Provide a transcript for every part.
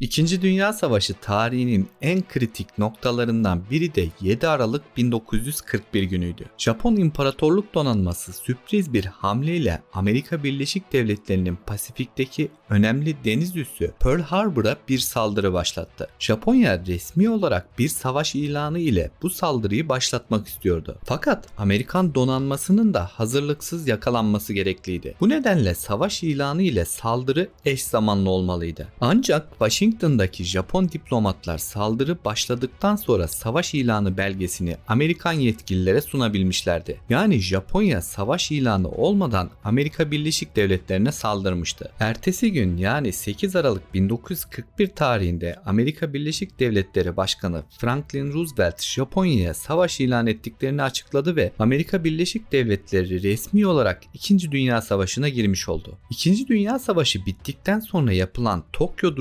İkinci Dünya Savaşı tarihinin en kritik noktalarından biri de 7 Aralık 1941 günüydü. Japon İmparatorluk Donanması sürpriz bir hamleyle Amerika Birleşik Devletleri'nin Pasifik'teki önemli deniz üssü Pearl Harbor'a bir saldırı başlattı. Japonya resmi olarak bir savaş ilanı ile bu saldırıyı başlatmak istiyordu. Fakat Amerikan donanmasının da hazırlıksız yakalanması gerekliydi. Bu nedenle savaş ilanı ile saldırı eş zamanlı olmalıydı. Ancak Washington'daki Japon diplomatlar saldırı başladıktan sonra savaş ilanı belgesini Amerikan yetkililere sunabilmişlerdi. Yani Japonya savaş ilanı olmadan Amerika Birleşik Devletleri'ne saldırmıştı. Ertesi gün yani 8 Aralık 1941 tarihinde Amerika Birleşik Devletleri Başkanı Franklin Roosevelt Japonya'ya savaş ilan ettiklerini açıkladı ve Amerika Birleşik Devletleri resmi olarak 2. Dünya Savaşı'na girmiş oldu. 2. Dünya Savaşı bittikten sonra yapılan Tokyo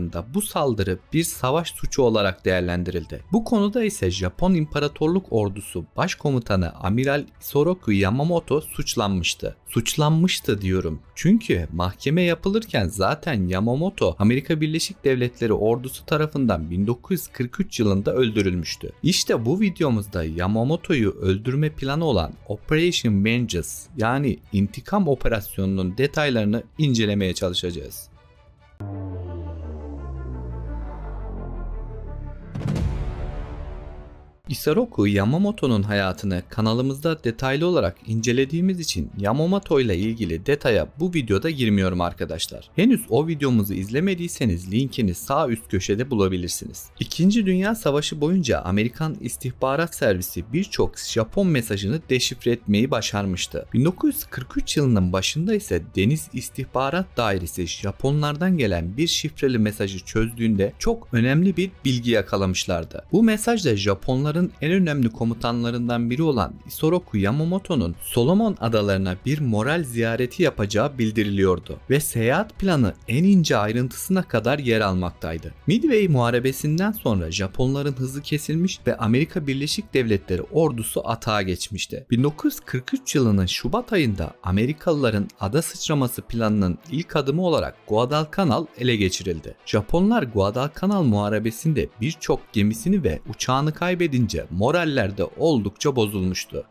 duruşmalarında bu saldırı bir savaş suçu olarak değerlendirildi. Bu konuda ise Japon İmparatorluk Ordusu Başkomutanı Amiral Isoroku Yamamoto suçlanmıştı. Suçlanmıştı diyorum. Çünkü mahkeme yapılırken zaten Yamamoto Amerika Birleşik Devletleri ordusu tarafından 1943 yılında öldürülmüştü. İşte bu videomuzda Yamamoto'yu öldürme planı olan Operation Vengeance yani intikam operasyonunun detaylarını incelemeye çalışacağız. Isoroku Yamamoto'nun hayatını kanalımızda detaylı olarak incelediğimiz için Yamamoto ile ilgili detaya bu videoda girmiyorum arkadaşlar. Henüz o videomuzu izlemediyseniz linkini sağ üst köşede bulabilirsiniz. İkinci Dünya Savaşı boyunca Amerikan İstihbarat Servisi birçok Japon mesajını deşifre etmeyi başarmıştı. 1943 yılının başında ise Deniz İstihbarat Dairesi Japonlardan gelen bir şifreli mesajı çözdüğünde çok önemli bir bilgi yakalamışlardı. Bu mesajda Japonların en önemli komutanlarından biri olan Isoroku Yamamoto'nun Solomon adalarına bir moral ziyareti yapacağı bildiriliyordu ve seyahat planı en ince ayrıntısına kadar yer almaktaydı. Midway muharebesinden sonra Japonların hızı kesilmiş ve Amerika Birleşik Devletleri ordusu atağa geçmişti. 1943 yılının Şubat ayında Amerikalıların ada sıçraması planının ilk adımı olarak Guadalcanal ele geçirildi. Japonlar Guadalcanal muharebesinde birçok gemisini ve uçağını kaybedince moraller de oldukça bozulmuştu.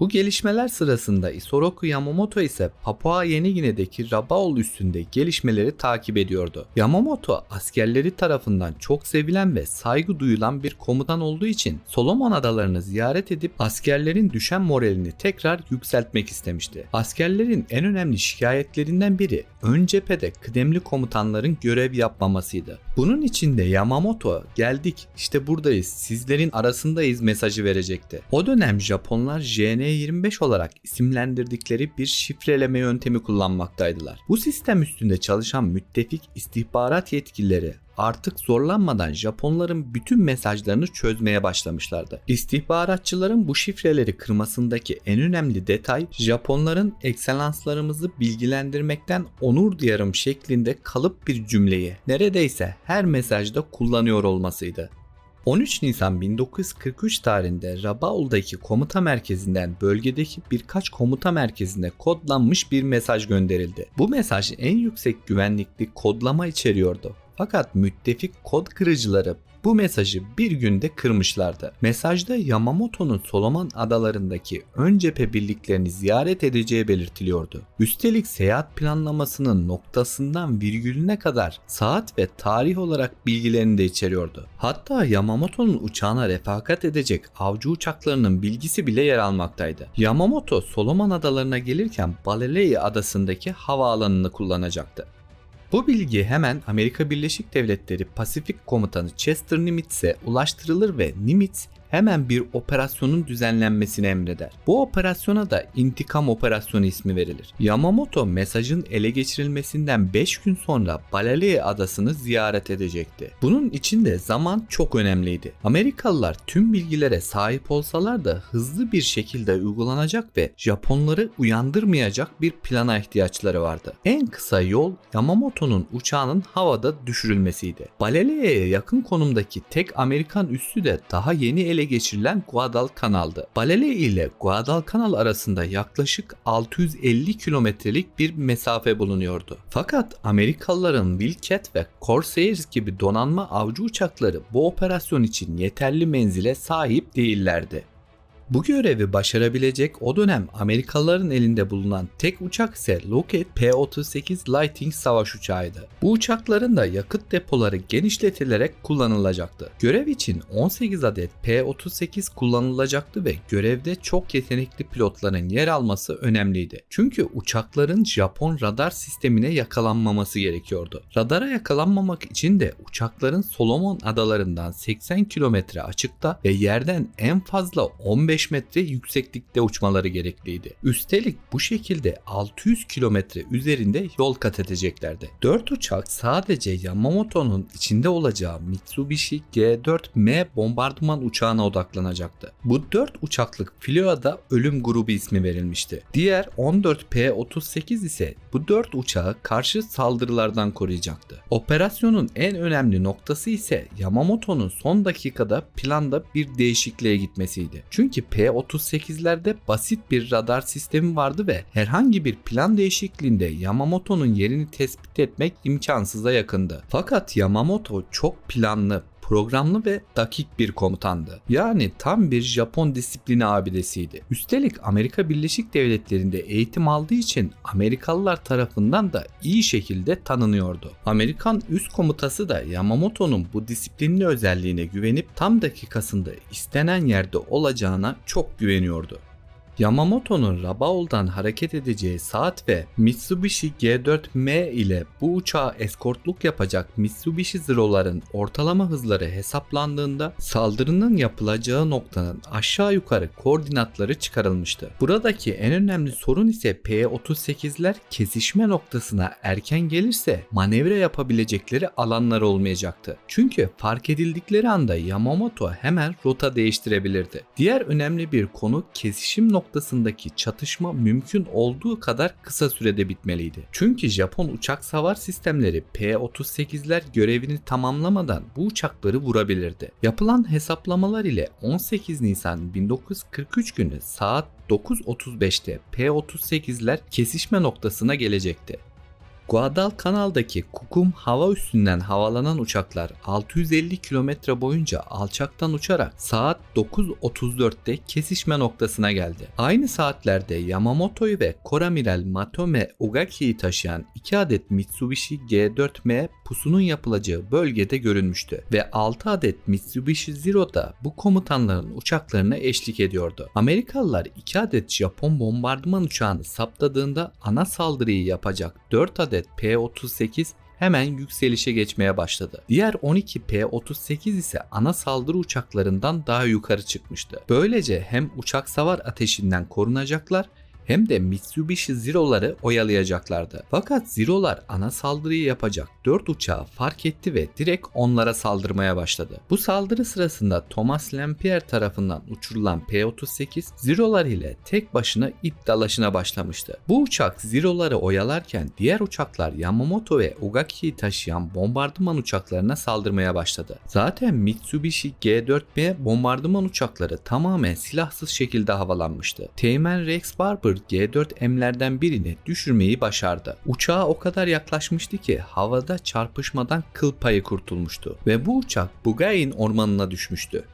Bu gelişmeler sırasında Isoroku Yamamoto ise Papua Yeni Gine'deki Rabaul üstünde gelişmeleri takip ediyordu. Yamamoto askerleri tarafından çok sevilen ve saygı duyulan bir komutan olduğu için Solomon Adalarını ziyaret edip askerlerin düşen moralini tekrar yükseltmek istemişti. Askerlerin en önemli şikayetlerinden biri ön cephede kıdemli komutanların görev yapmamasıydı. Bunun için de Yamamoto geldik işte buradayız sizlerin arasındayız mesajı verecekti. O dönem Japonlar JN 25 olarak isimlendirdikleri bir şifreleme yöntemi kullanmaktaydılar. Bu sistem üstünde çalışan müttefik istihbarat yetkilileri artık zorlanmadan Japonların bütün mesajlarını çözmeye başlamışlardı. İstihbaratçıların bu şifreleri kırmasındaki en önemli detay Japonların ekselanslarımızı bilgilendirmekten onur duyarım şeklinde kalıp bir cümleyi neredeyse her mesajda kullanıyor olmasıydı. 13 Nisan 1943 tarihinde Rabaul'daki komuta merkezinden bölgedeki birkaç komuta merkezine kodlanmış bir mesaj gönderildi. Bu mesaj en yüksek güvenlikli kodlama içeriyordu. Fakat müttefik kod kırıcıları bu mesajı bir günde kırmışlardı. Mesajda Yamamoto'nun Solomon adalarındaki ön cephe birliklerini ziyaret edeceği belirtiliyordu. Üstelik seyahat planlamasının noktasından virgülüne kadar saat ve tarih olarak bilgilerini de içeriyordu. Hatta Yamamoto'nun uçağına refakat edecek avcı uçaklarının bilgisi bile yer almaktaydı. Yamamoto Solomon adalarına gelirken Balelei adasındaki havaalanını kullanacaktı. Bu bilgi hemen Amerika Birleşik Devletleri Pasifik Komutanı Chester Nimitz'e ulaştırılır ve Nimitz hemen bir operasyonun düzenlenmesini emreder. Bu operasyona da intikam operasyonu ismi verilir. Yamamoto mesajın ele geçirilmesinden 5 gün sonra Balalei adasını ziyaret edecekti. Bunun için de zaman çok önemliydi. Amerikalılar tüm bilgilere sahip olsalar da hızlı bir şekilde uygulanacak ve Japonları uyandırmayacak bir plana ihtiyaçları vardı. En kısa yol Yamamoto'nun uçağının havada düşürülmesiydi. Balalei'ye yakın konumdaki tek Amerikan üssü de daha yeni ele ele geçirilen Guadalcanal'dı. Balele ile Guadalcanal arasında yaklaşık 650 kilometrelik bir mesafe bulunuyordu. Fakat Amerikalıların Wildcat ve Corsairs gibi donanma avcı uçakları bu operasyon için yeterli menzile sahip değillerdi. Bu görevi başarabilecek o dönem Amerikalıların elinde bulunan tek uçak ise Lockheed P-38 Lightning savaş uçağıydı. Bu uçakların da yakıt depoları genişletilerek kullanılacaktı. Görev için 18 adet P-38 kullanılacaktı ve görevde çok yetenekli pilotların yer alması önemliydi. Çünkü uçakların Japon radar sistemine yakalanmaması gerekiyordu. Radara yakalanmamak için de uçakların Solomon adalarından 80 kilometre açıkta ve yerden en fazla 15 5 metre yükseklikte uçmaları gerekliydi. Üstelik bu şekilde 600 kilometre üzerinde yol kat edeceklerdi. 4 uçak sadece Yamamoto'nun içinde olacağı Mitsubishi G4M bombardıman uçağına odaklanacaktı. Bu 4 uçaklık filoya da ölüm grubu ismi verilmişti. Diğer 14 P-38 ise bu 4 uçağı karşı saldırılardan koruyacaktı. Operasyonun en önemli noktası ise Yamamoto'nun son dakikada planda bir değişikliğe gitmesiydi. Çünkü P-38'lerde basit bir radar sistemi vardı ve herhangi bir plan değişikliğinde Yamamoto'nun yerini tespit etmek imkansıza yakındı. Fakat Yamamoto çok planlı, programlı ve dakik bir komutandı. Yani tam bir Japon disiplini abidesiydi. Üstelik Amerika Birleşik Devletleri'nde eğitim aldığı için Amerikalılar tarafından da iyi şekilde tanınıyordu. Amerikan üst komutası da Yamamoto'nun bu disiplinli özelliğine güvenip tam dakikasında istenen yerde olacağına çok güveniyordu. Yamamoto'nun Rabaul'dan hareket edeceği saat ve Mitsubishi G4M ile bu uçağa eskortluk yapacak Mitsubishi Zero'ların ortalama hızları hesaplandığında saldırının yapılacağı noktanın aşağı yukarı koordinatları çıkarılmıştı. Buradaki en önemli sorun ise P-38'ler kesişme noktasına erken gelirse manevra yapabilecekleri alanlar olmayacaktı. Çünkü fark edildikleri anda Yamamoto hemen rota değiştirebilirdi. Diğer önemli bir konu kesişim noktası noktasındaki çatışma mümkün olduğu kadar kısa sürede bitmeliydi. Çünkü Japon uçak savar sistemleri P-38'ler görevini tamamlamadan bu uçakları vurabilirdi. Yapılan hesaplamalar ile 18 Nisan 1943 günü saat 9.35'te P-38'ler kesişme noktasına gelecekti. Guadalcanal'daki Kukum hava üstünden havalanan uçaklar 650 kilometre boyunca alçaktan uçarak saat 9.34'te kesişme noktasına geldi. Aynı saatlerde Yamamoto'yu ve Koramiral Matome Ugaki'yi taşıyan 2 adet Mitsubishi G4M pusunun yapılacağı bölgede görünmüştü ve 6 adet Mitsubishi Zero da bu komutanların uçaklarına eşlik ediyordu. Amerikalılar 2 adet Japon bombardıman uçağını saptadığında ana saldırıyı yapacak 4 adet P-38 hemen yükselişe geçmeye başladı. Diğer 12 P-38 ise ana saldırı uçaklarından daha yukarı çıkmıştı. Böylece hem uçak savar ateşinden korunacaklar hem de Mitsubishi Zero'ları oyalayacaklardı. Fakat Zero'lar ana saldırıyı yapacak 4 uçağı fark etti ve direkt onlara saldırmaya başladı. Bu saldırı sırasında Thomas Lempier tarafından uçurulan P-38 Zero'lar ile tek başına ip dalaşına başlamıştı. Bu uçak Zero'ları oyalarken diğer uçaklar Yamamoto ve Ugaki'yi taşıyan bombardıman uçaklarına saldırmaya başladı. Zaten Mitsubishi G4B bombardıman uçakları tamamen silahsız şekilde havalanmıştı. Teğmen Rex Barber G4M'lerden birini düşürmeyi başardı. Uçağa o kadar yaklaşmıştı ki havada çarpışmadan kıl payı kurtulmuştu ve bu uçak Bugain ormanına düşmüştü.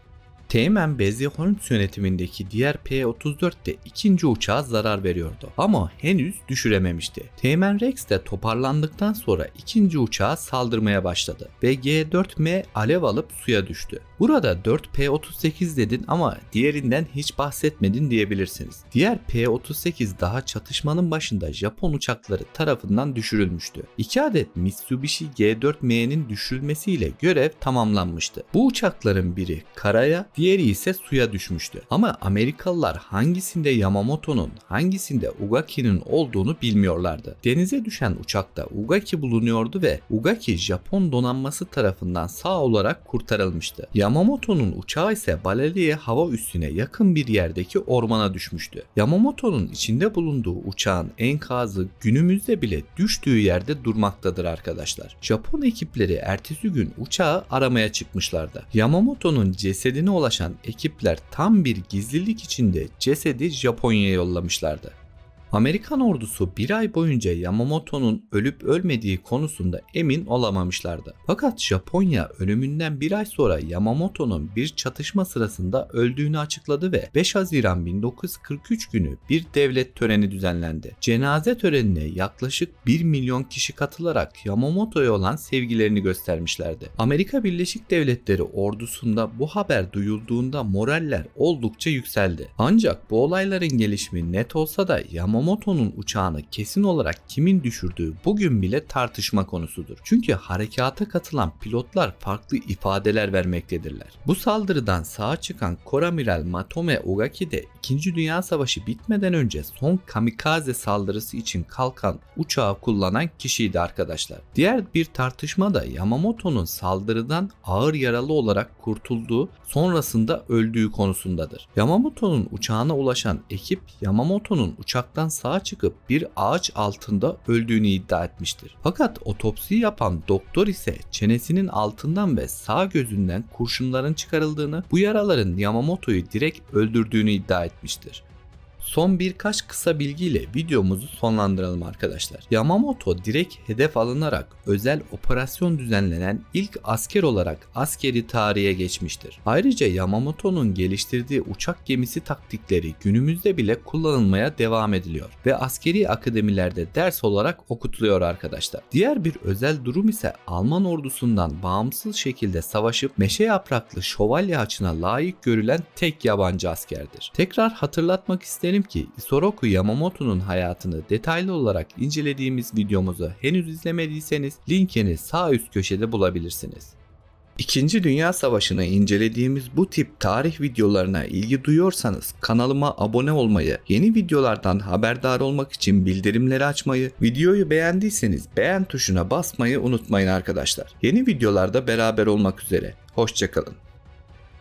Teğmen Bezihorns yönetimindeki diğer P-34 de ikinci uçağa zarar veriyordu ama henüz düşürememişti. Teğmen Rex de toparlandıktan sonra ikinci uçağa saldırmaya başladı ve G-4M alev alıp suya düştü. Burada 4 P-38 dedin ama diğerinden hiç bahsetmedin diyebilirsiniz. Diğer P-38 daha çatışmanın başında Japon uçakları tarafından düşürülmüştü. 2 adet Mitsubishi G-4M'nin düşürülmesiyle görev tamamlanmıştı. Bu uçakların biri karaya, diğeri ise suya düşmüştü. Ama Amerikalılar hangisinde Yamamoto'nun, hangisinde Ugaki'nin olduğunu bilmiyorlardı. Denize düşen uçakta Ugaki bulunuyordu ve Ugaki Japon donanması tarafından sağ olarak kurtarılmıştı. Yamamoto'nun uçağı ise Balaliye hava üssüne yakın bir yerdeki ormana düşmüştü. Yamamoto'nun içinde bulunduğu uçağın enkazı günümüzde bile düştüğü yerde durmaktadır arkadaşlar. Japon ekipleri ertesi gün uçağı aramaya çıkmışlardı. Yamamoto'nun cesedine olan ulaşan ekipler tam bir gizlilik içinde cesedi Japonya'ya yollamışlardı. Amerikan ordusu bir ay boyunca Yamamoto'nun ölüp ölmediği konusunda emin olamamışlardı. Fakat Japonya ölümünden bir ay sonra Yamamoto'nun bir çatışma sırasında öldüğünü açıkladı ve 5 Haziran 1943 günü bir devlet töreni düzenlendi. Cenaze törenine yaklaşık 1 milyon kişi katılarak Yamamoto'ya olan sevgilerini göstermişlerdi. Amerika Birleşik Devletleri ordusunda bu haber duyulduğunda moraller oldukça yükseldi. Ancak bu olayların gelişimi net olsa da Yamamoto'nun uçağını kesin olarak kimin düşürdüğü bugün bile tartışma konusudur. Çünkü harekata katılan pilotlar farklı ifadeler vermektedirler. Bu saldırıdan sağa çıkan Koramiral Matome Ogaki de 2. Dünya Savaşı bitmeden önce son kamikaze saldırısı için kalkan uçağı kullanan kişiydi arkadaşlar. Diğer bir tartışma da Yamamoto'nun saldırıdan ağır yaralı olarak kurtulduğu sonrasında öldüğü konusundadır. Yamamoto'nun uçağına ulaşan ekip Yamamoto'nun uçaktan sağa çıkıp bir ağaç altında öldüğünü iddia etmiştir. Fakat otopsiyi yapan doktor ise çenesinin altından ve sağ gözünden kurşunların çıkarıldığını, bu yaraların Yamamoto'yu direkt öldürdüğünü iddia etmiştir. Son birkaç kısa bilgiyle videomuzu sonlandıralım arkadaşlar. Yamamoto direkt hedef alınarak özel operasyon düzenlenen ilk asker olarak askeri tarihe geçmiştir. Ayrıca Yamamoto'nun geliştirdiği uçak gemisi taktikleri günümüzde bile kullanılmaya devam ediliyor ve askeri akademilerde ders olarak okutuluyor arkadaşlar. Diğer bir özel durum ise Alman ordusundan bağımsız şekilde savaşıp meşe yapraklı şövalye haçına layık görülen tek yabancı askerdir. Tekrar hatırlatmak isterim ki Isoroku Yamamoto'nun hayatını detaylı olarak incelediğimiz videomuzu henüz izlemediyseniz linkini sağ üst köşede bulabilirsiniz. İkinci Dünya Savaşı'nı incelediğimiz bu tip tarih videolarına ilgi duyuyorsanız kanalıma abone olmayı, yeni videolardan haberdar olmak için bildirimleri açmayı, videoyu beğendiyseniz beğen tuşuna basmayı unutmayın arkadaşlar. Yeni videolarda beraber olmak üzere. Hoşçakalın.